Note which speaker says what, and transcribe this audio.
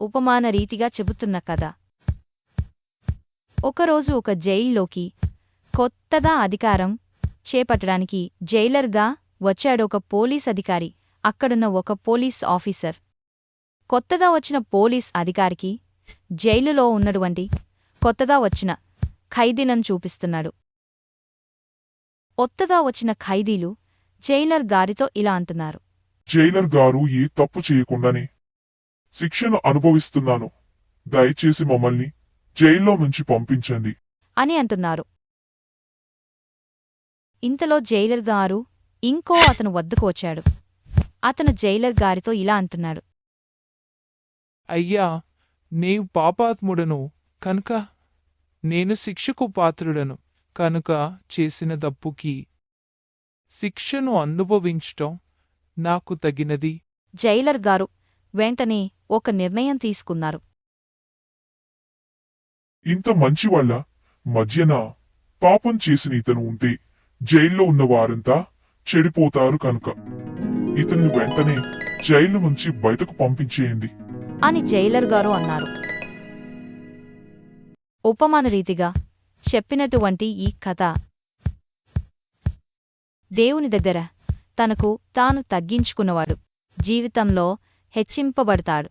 Speaker 1: ఉపమాన రీతిగా చెబుతున్న కథ. ఒకరోజు ఒక జైల్లోకి కొత్తగా అధికారం చేపట్టడానికి జైలర్గా వచ్చాడొక పోలీస్ అధికారి. అక్కడున్న ఒక పోలీస్ ఆఫీసర్. కొత్తగా వచ్చిన పోలీస్ అధికారికి జైలులో ఉన్నటువంటి కొత్తగా వచ్చిన ఖైదీలను చూపిస్తున్నాడు. కొత్తగా వచ్చిన ఖైదీలు జైలర్ గారితో ఇలా అంటున్నారు.
Speaker 2: జైలర్ గారు ఏ తప్పు చేయకుండానే శిక్షను అనుభవిస్తున్నాను. దయచేసి మమ్మల్ని జైల్లో నుంచి పంపించండి.
Speaker 1: అని అంటున్నారు. ఇంతలో జైలర్ గారు ఇంకో అతను వద్దకు వచ్చాడు. అతను జైలర్ గారితో ఇలా అంటున్నాడు.
Speaker 3: అయ్యా నీవు పాపాత్ముడను కనుక నేను శిక్షకు పాత్రుడను కనుక చేసిన తప్పుకి శిక్షను అనుభవించటం నాకు తగినది.
Speaker 1: జైలర్ గారు వెంటనే ఒక నిర్ణయం తీసుకున్నారు.
Speaker 2: ఇంత మంచి వాళ్ళ మధ్యన? పాపం చేసిన ఇతను ఉంటే జైల్లో ఉన్న వారంతా చెడిపోతారు కనుక. ఇతన్ని వెంటనే జైలు నుంచి బయటకు పంపించేయండి.
Speaker 1: అని జైలర్ గారు అన్నారు. ఉపమాన రీతిగా చెప్పినటువంటి ఈ కథ దేవుని దగ్గర తనకు తాను తగ్గించుకున్నవాడు. జీవితంలో హెచ్చింపబడతాడు.